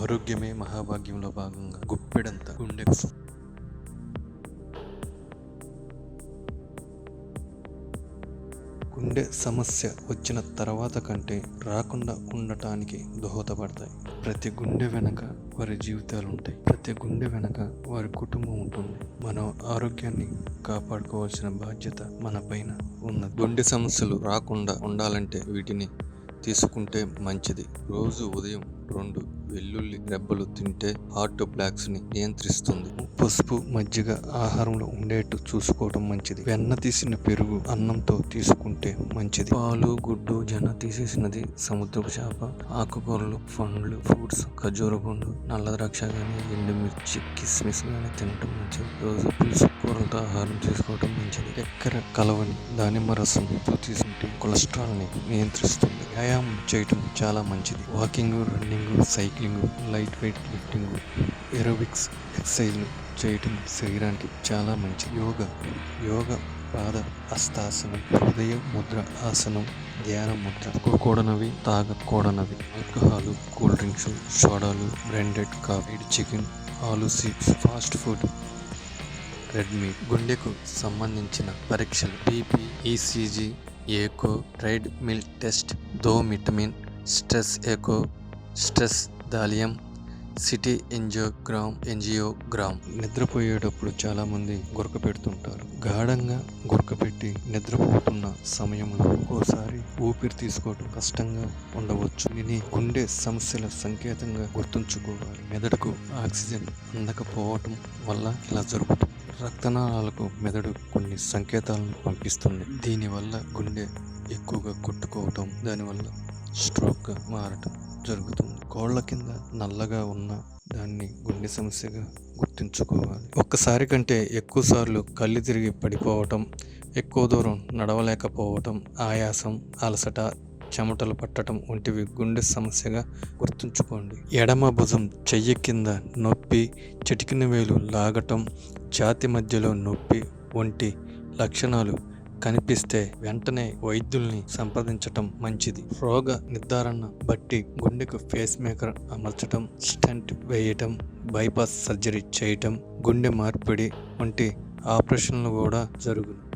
ఆరోగ్యమే మహాభాగ్యంలో భాగంగా గుప్పెడంత గుండె గుండె సమస్య వచ్చిన తర్వాత కంటే రాకుండా ఉండటానికి దోహదపడతాయి. ప్రతి గుండె వెనక వారి జీవితాలు ఉంటాయి ప్రతి గుండె వెనక వారి కుటుంబం ఉంటుంది. మనం ఆరోగ్యాన్ని కాపాడుకోవాల్సిన బాధ్యత మన పైన ఉన్నది. గుండె సమస్యలు రాకుండా ఉండాలంటే వీటిని తీసుకుంటే మంచిది. రోజు ఉదయం రెండు వెల్లుల్లి రెబ్బలు తింటే హార్ట్ బ్లాక్స్ని నియంత్రిస్తుంది. పసుపు మజ్జిగ ఆహారంలో ఉండేట్టు చూసుకోవడం మంచిది. వెన్న తీసిన పెరుగు అన్నంతో తీసుకుంటే మంచిది. పాలు గుడ్డు జన తీసేసినది సముద్రపు చేప ఆకుకూరలు పండ్లు ఫ్రూట్స్ ఖర్జూర పండు నల్ల ద్రాక్ష కానీ ఎండుమిర్చి కిస్మిస్ కానీ తినటం మంచిది. రోజు పులుసు కూరలతో ఆహారం తీసుకోవడం మంచిది. చక్కెర కలవని దానిమ్మ రసం తీసుకుంటే కొలెస్ట్రాల్ని నియంత్రిస్తుంది. వ్యాయామం చేయటం చాలా మంచిది. Walking running cycling light weight lifting aerobics ఎక్సర్సైజ్లు చేయటం శరీరానికి చాలా మంచిది. యోగా యోగా పాద హస్తాసనం హృదయ ముద్ర ఆసనం ధ్యాన ముద్ర తాగకూడనవి తాగకూడనవి ఆల్కహాల్ కూల్ డ్రింక్స్ సోడాలు బ్రాండెడ్ కాఫీ చికెన్ ఆలు seeds fast food red meat గుండెకు సంబంధించిన పరీక్షలు BP ECG echo treadmill test dobutamine stress echo stress thallium CT angiogram angiogram. నిద్రపోయేటప్పుడు చాలామంది గురక పెడుతుంటారు. గాఢంగా గురక పెట్టి నిద్రపోతున్న సమయంలో ఒక్కోసారి ఊపిరి తీసుకోవడం కష్టంగా ఉండవచ్చు. దీని గుండె సమస్యల సంకేతంగా గుర్తుంచుకోవాలి. మెదడుకు ఆక్సిజన్ అందకపోవటం వల్ల ఇలా జరుగుతుంది. రక్తనాళాలకు మెదడు కొన్ని సంకేతాలను పంపిస్తుంది. దీనివల్ల గుండె ఎక్కువగా కొట్టుకోవటం దానివల్ల స్ట్రోక్గా మారటం జరుగుతుంది. కోళ్ళ కింద నల్లగా ఉన్న దాన్ని గుండె సమస్యగా గుర్తుంచుకోవాలి. ఒక్కసారి కంటే ఎక్కువ సార్లు కళ్ళు తిరిగి పడిపోవటం ఎక్కువ దూరం నడవలేకపోవటం ఆయాసం అలసట చెమటలు పట్టడం వంటివి గుండె సమస్యగా గుర్తుంచుకోండి. ఎడమ భుజం చెయ్యి కింద నొప్పి చిటికిన వేలు లాగటం ఛాతి మధ్యలో నొప్పి వంటి లక్షణాలు కనిపిస్తే వెంటనే వైద్యుల్ని సంప్రదించటం మంచిది. రోగ నిర్ధారణ బట్టి గుండెకు ఫేస్ మేకర్ అమర్చటం స్టంట్ వేయటం బైపాస్ సర్జరీ చేయటం గుండె మార్పిడి వంటి ఆపరేషన్లు కూడా జరుగును.